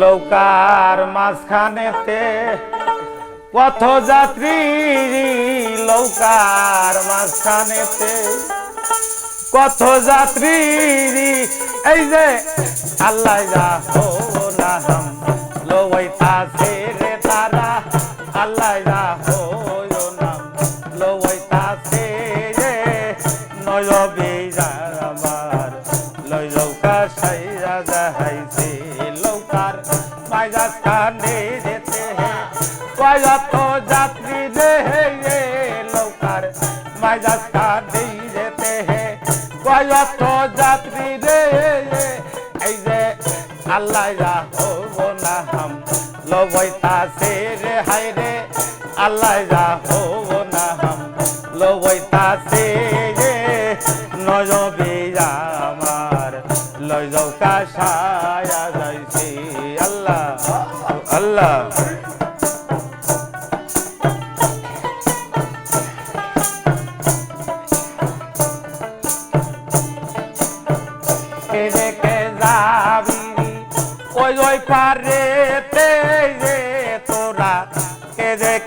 লৌকার মাঝখানেতে পথযাত্রী লৌকার মাঝখানেতে কত যাত্রী এই যে আল্লাহ যা হো না হাম লইতাছে রে কয়ত যাত্রী রে হে লৌকার মাইজাত কানে যেতে হে। কয়ত যাত্রী রে এই যে আল্লাহ যা হব না হাম লবইতাছে রে হাই রে। আল্লাহ যা হব না হাম লবইতাছে রে। নজবে আমার লয় যাও কাশায়া যাইছে। আল্লাহ আল্লাহ।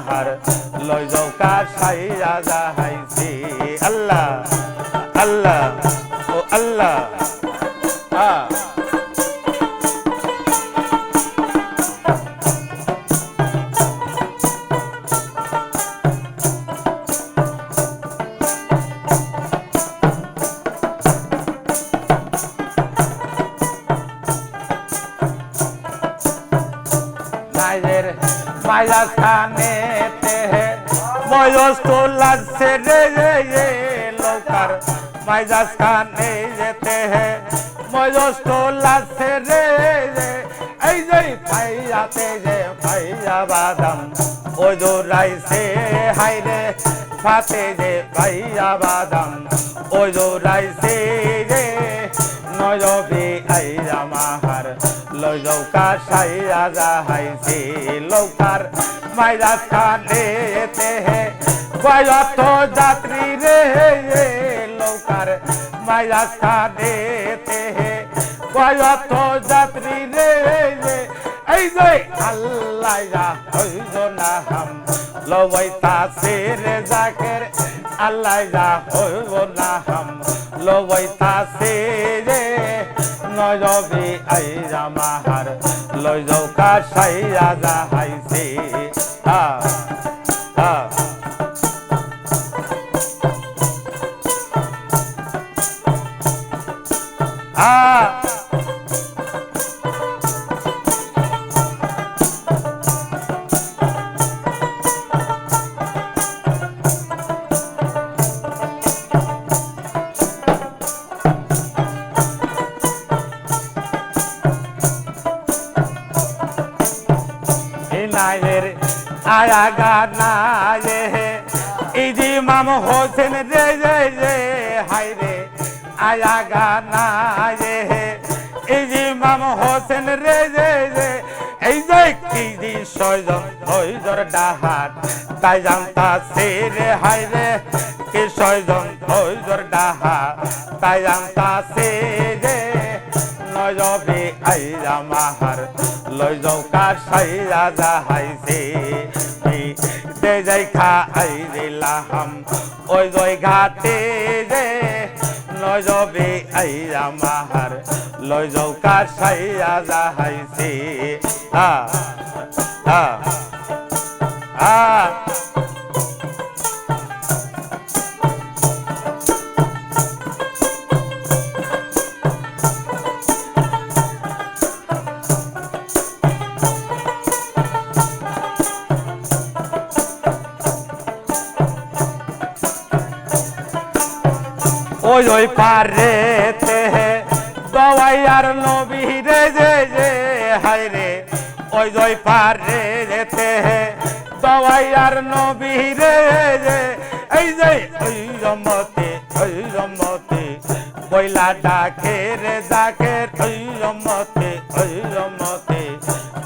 জামাহার লয় যাও কাশাইয়া যাহাইছি। খানে তে বয়স তো লাগছে রে লোকার। মাইজাস খানে যেতে হে। বয়স তো লাগছে রে এই যে পাইয়াতে যে পাইয়া বাদাম ও জোরাইছে হাই রে। ফাতে যে পাইয়া বাদাম ও জোরাইছে রে। নয়বে আই রামাহার লৌকা সাইয়া যাহাইছে, লৌকার মাইরা খানে তে হে। বয়ত যাত্রী রে, লৌকার মাইরা খানে তে হে। বয়ত যাত্রী রে, এই যে আল্লাহ যা হইল না হাম লবইতাছে রে জাকের। আল্লাহ যা হইল না হাম লবইতাছে রে নজবে আই রামাহার লই যাও কাশাই রাজা হাইছে আ আ নায়ের আয়া গানা ইজি মাম হোসেন রে রে রে হাই রে আয়া গানা রে ইজি মাম হোসেন, রে রে রে এই যে দি সয়জন হইজর ডাহাত, তাই জানতা সে রে হাই রে, কি সয়জন হইজর ডাহাত, তাই জানতা সে রে নজবে আইরা মাহার লই যাও কাশাইয়া যাহাইছে। দে যাই খা আই দিলাম ওই জয় ঘাটে রে নজবে আইরা মাহার লই যাও কাশাইয়া যাহাইছে। আ আ আ। ওই ওই পারে দওয়াই আর নবী রে, যে যে, হায় রে। ওই জয় পারে যেতে দওয়াই আর নবী রে, যে, এই যে, ওই রমতে ওই রমতে। বইলা ডাকে রে ডাকে ওই রমতে ওই রমতে।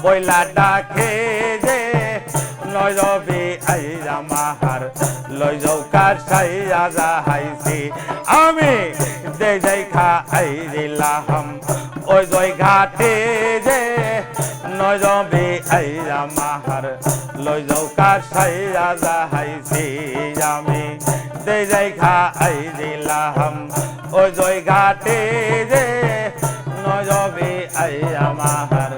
বইলা ডাকে যে নয়বে আইরা মাহার লই যাও কার সাইয়া আমি দে দেখা আইরিলাম ওই জয় ঘাটে যে নয়বে আইরা মাহার লই যাও কার সাইয়া যাহাইছি। আমি দে দেখা আইরিলাম ওই জয় ঘাটে যে নয়বে আইরা মাহার